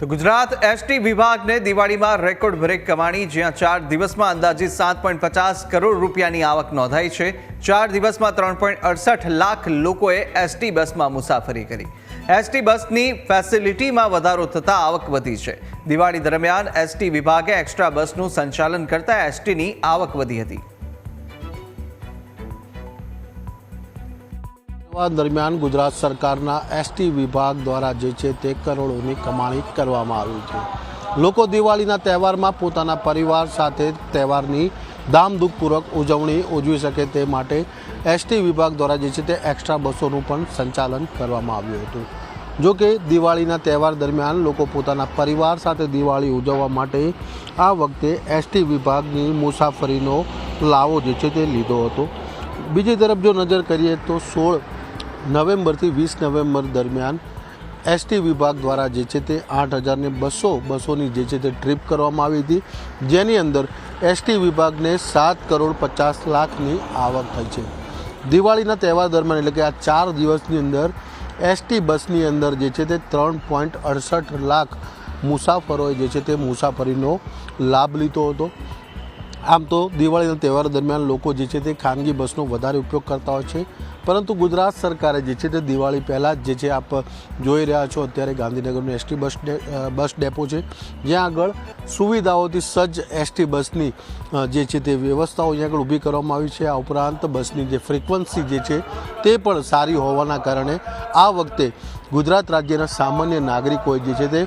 તો ગુજરાત એસટી વિભાગને દિવાળીમાં રેકોર્ડ બ્રેક કમાણી, જ્યાં ચાર દિવસમાં અંદાજિત સાત પોઈન્ટ પચાસ કરોડ રૂપિયાની આવક નોંધાઈ છે. ચાર દિવસમાં ત્રણ પોઈન્ટ અડસઠ લાખ લોકોએ એસટી બસમાં મુસાફરી કરી. એસટી બસની ફેસિલિટીમાં વધારો થતાં આવક વધી છે. દિવાળી દરમિયાન એસટી વિભાગે એક્સ્ટ્રા બસનું સંચાલન કરતા એસટીની આવક વધી હતી. દરમિયાન ગુજરાત સરકારના એસટી વિભાગ દ્વારા જે છે તે કરોડોની કમાણી કરવામાં આવી છે. લોકો દિવાળીના તહેવારમાં પોતાના પરિવાર સાથે તહેવારની ધામધૂમપૂર્વક ઉજવણી ઉજવી શકે તે માટે એસટી વિભાગ દ્વારા જે છે તે એક્સ્ટ્રા બસોનું પણ સંચાલન કરવામાં આવ્યું હતું. જો કે દિવાળીના તહેવાર દરમિયાન લોકો પોતાના પરિવાર સાથે દિવાળી ઉજવવા માટે આ વખતે એસટી વિભાગની મુસાફરીનો લાવો જે છે તે લીધો હતો. બીજી તરફ જો નજર કરીએ તો સોળ નવેમ્બરથી વીસ નવેમ્બર દરમિયાન એસટી વિભાગ દ્વારા જે છે તે આઠ હજારને બસો બસોની જે છે તે ટ્રીપ કરવામાં આવી હતી, જેની અંદર એસટી વિભાગને સાત કરોડ પચાસ લાખની આવક થઈ છે. દિવાળીના તહેવાર દરમિયાન એટલે કે આ ચાર દિવસની અંદર એસટી બસની અંદર જે છે તે ત્રણ પોઈન્ટ અડસઠ લાખ મુસાફરોએ જે છે તે મુસાફરીનો લાભ લીધો હતો. આમ તો દિવાળીના તહેવાર દરમિયાન લોકો જે છે તે ખાનગી બસનો વધારે ઉપયોગ કરતા હોય છે. પરંતુ ગુજરાત સરકારે જે છે તે દિવાળી પહેલાં જ જે છે આપ જોઈ રહ્યા છો, અત્યારે ગાંધીનગરનું એસટી બસ બસ ડેપો છે. જ્યાં આગળ સુવિધાઓથી સજ્જ એસટી બસની જે છે તે વ્યવસ્થાઓ અહીંયા આગળ ઊભી કરવામાં આવી છે. આ ઉપરાંત બસની જે ફ્રિકવન્સી જે છે તે પણ સારી હોવાના કારણે આ વખતે ગુજરાત રાજ્યના સામાન્ય નાગરિકોએ જે છે તે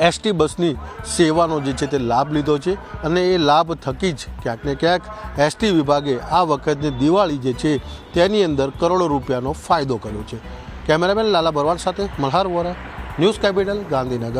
એસટી બસની સેવાનો જે છે તે લાભ લીધો છે અને એ લાભ થકી જ ક્યાંક ને ક્યાંક એસટી વિભાગે આ વખતની દિવાળી જે છે તેની અંદર કરોડો રૂપિયાનો ફાયદો કર્યો છે. કેમેરામેન લાલા બરવાડ સાથે મલ્હાર વોરા, ન્યૂઝ કેપિટલ, ગાંધીનગર.